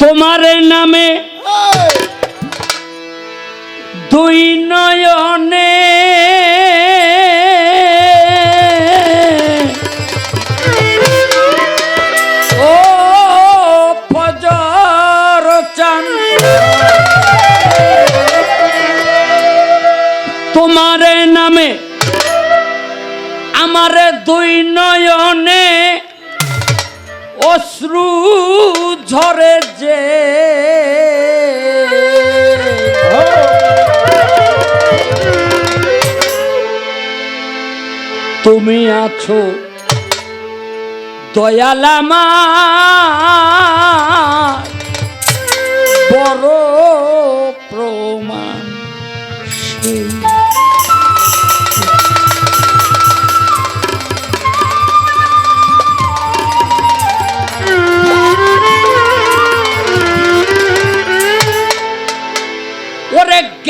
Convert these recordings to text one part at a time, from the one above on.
তোমার নামে দুই নয়নে তোমার নামে আমার দুই নয়নে অশ্রু ঝরে যে। তুমি আছো দয়ালামা। বড় প্রমাণ সেই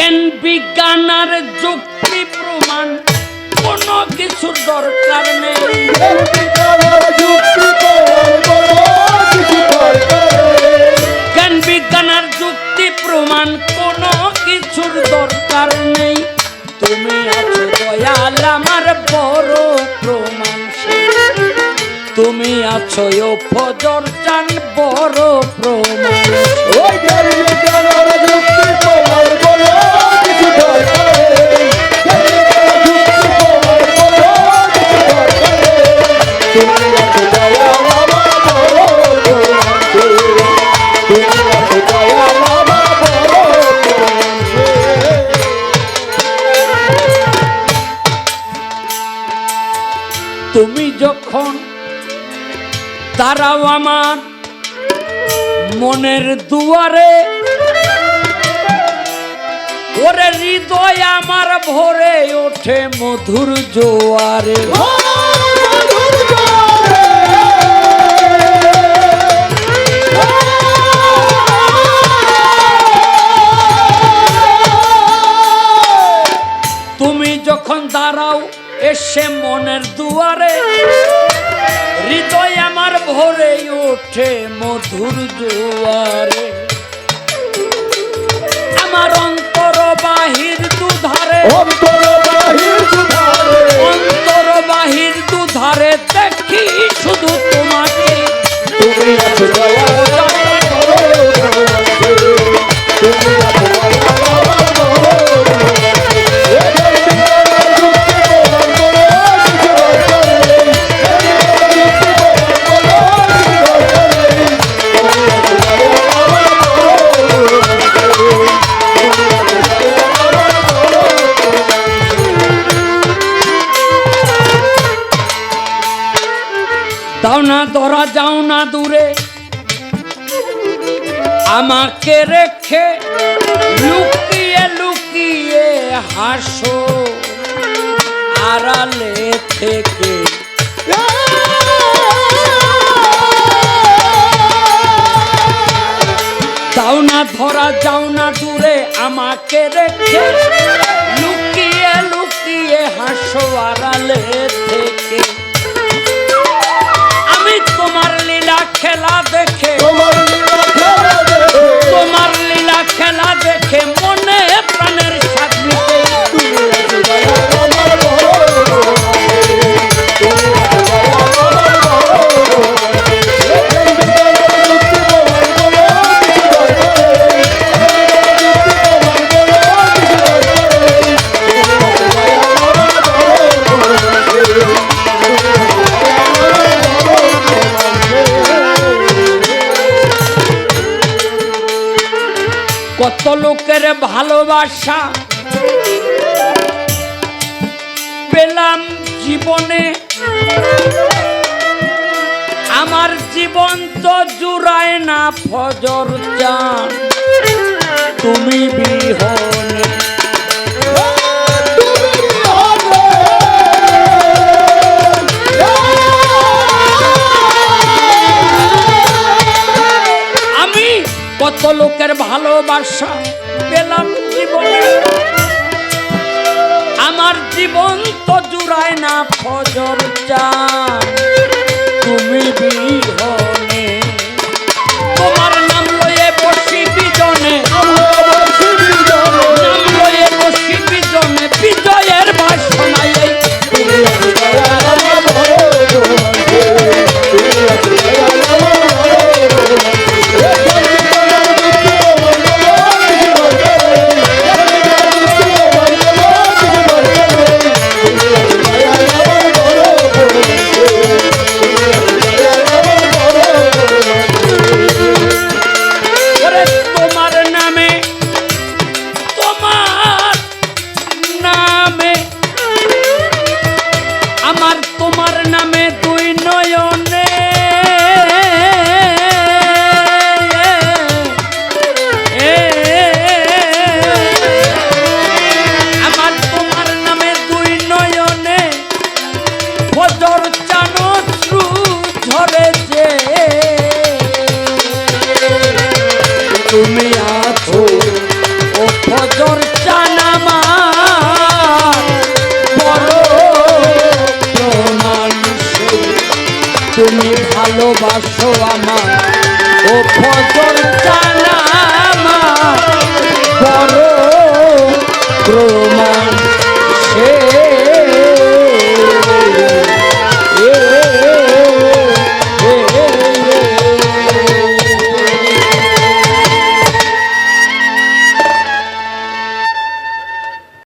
জ্ঞান বিজ্ঞান আর যুক্তি প্রমাণ কোনো কিছুর দরকার নেই। তুমি আছো ও ফজর চান বড় প্রমাণ। তুমি যখন দাঁড়াও আমার মনের দুয়ারে। ওরে হৃদয় আমার ভরে ওঠে মধুর জোয়ারে। তুমি যখন দাঁড়াও এসে মনের দুয়ারে। হৃদয় আমার ভরে ওঠে মধুর দুয়ারে আমার অন্তর বাহির দুধারে। অন্তর বাহির দুধারে দেখি শুধু দাও না ধরা যাও না দূরে। আমাকে রেখে লুকিয়ে লুকিয়ে হাসো। আড়ালে থেকে না ধরা, যাও না দূরে। আমাকে রেখে কত লোকের ভালোবাসা। পেলাম জীবনে। আমার জীবন তো জুড়ায় না ফজর চান। তুমি বিহনে লোকের ভালোবাসা পেলাম জীবনে। আমার জীবন তো জুড়ায় না ফজর চান তুমি আছো। ও ফজর জানামা তুমি ভালোবাসো আমার ও ফজর জানামা